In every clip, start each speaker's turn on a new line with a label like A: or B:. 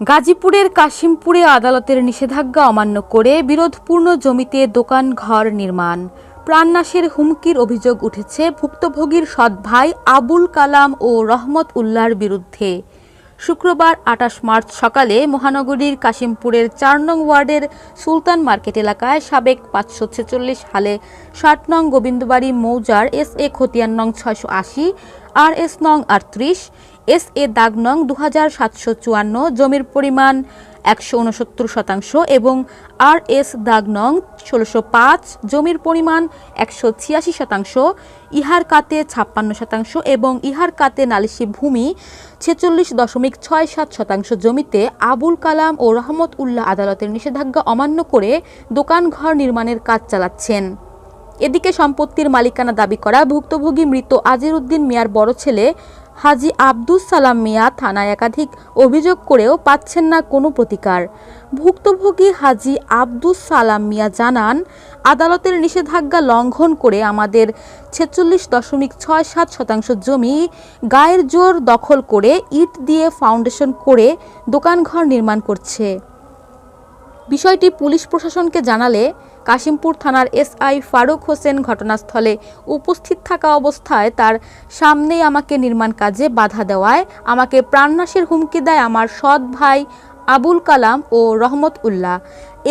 A: গাজীপুরের কাশিমপুরে আদালতের নিষেধাজ্ঞা অমান্য করে বিরোধপূর্ণ জমিতে দোকান, ঘর নির্মাণ। প্রাণনাশের হুমকির অভিযোগ উঠেছে ভুক্তভোগীর সৎ ভাই আবুল কালাম ও রহমত উল্লাহর বিরুদ্ধে। শুক্রবার আঠাশ মার্চ সকালে মহানগরীর কাশিমপুরের চার নং ওয়ার্ডের সুলতান মার্কেট এলাকায় সাবেক পাঁচশো ছেচল্লিশ হালে ষাট নং গোবিন্দবাড়ি মৌজার এস এ খতিয়ান নং ছয়শো আশি, আর এস নং আটত্রিশ এস এ দাগ নং দু হাজার সাতশো চুয়ান্ন, জমির পরিমাণ একশো উনসত্তর শতাংশ এবং আর এস দাগ নং ষোলোশো পাঁচ, জমির পরিমাণ একশো ছিয়াশি শতাংশ, ইহার কাতে ছাপ্পান্ন শতাংশ এবং ইহার কাতে নালিশি ভূমি ছেচল্লিশ দশমিক ছয় সাত শতাংশ জমিতে আবুল কালাম ও রহমত উল্লাহ আদালতের নিষেধাজ্ঞা অমান্য করে দোকানঘর নির্মাণের কাজ চালাচ্ছেন। এদিকে সম্পত্তির মালিকানা দাবি করা ভুক্তভোগী মৃত আজিরউদ্দিন মিয়ার বড় ছেলে হাজি আব্দুস সালাম মিয়া থানায় একাধিক অভিযোগ করেও পাচ্ছেন না কোনো প্রতিকার। ভুক্তভোগী হাজি আব্দুস সালাম মিয়া জানান, আদালতের নিষেধাজ্ঞা লঙ্ঘন করে আমাদের ছেচল্লিশ দশমিক ছয় সাত শতাংশ জমি গায়ের জোর দখল করে ইট দিয়ে ফাউন্ডেশন করে দোকানঘর নির্মাণ করছে। বিষয়টি পুলিশ প্রশাসনকে জানালে কাশিমপুর থানার এসআই ফারুক হোসেন ঘটনাস্থলে উপস্থিত থাকা অবস্থায় তার সামনেই আমাকে নির্মাণ কাজে বাধা দেওয়ায়, আমাকে প্রাণনাশের হুমকি দেয় আমার সৎ ভাই আবুল কালাম ও রহমত উল্লাহ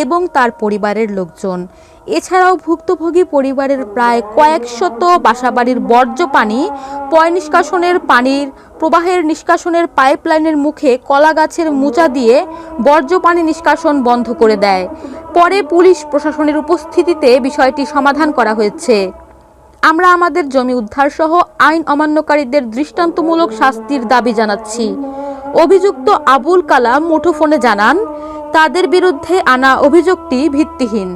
A: এবং তার পরিবারের লোকজন। এছাড়াও ভুক্তভোগী পরিবারের প্রায় কয়েকশত বাসাবাড়ির বর্জ্য পানি, পয় নিষ্কাশনের পানির, প্রবাহের নিষ্কাশনের পাইপলাইনের মুখে কলা গাছের মোচা দিয়ে বর্জ্য পানি নিষ্কাশন বন্ধ করে দেয়। পরে পুলিশ প্রশাসনের উপস্থিতিতে বিষয়টি সমাধান করা হয়েছে। আমরা আমাদের জমি উদ্ধারসহ আইন অমান্যকারীদের দৃষ্টান্তমূলক শাস্তির দাবি জানাচ্ছি। অভিযুক্ত আবুল কালাম মুঠোফোনে জানান তাদের বিরুদ্ধে আনা অভিযোগটি ভিত্তিহীন।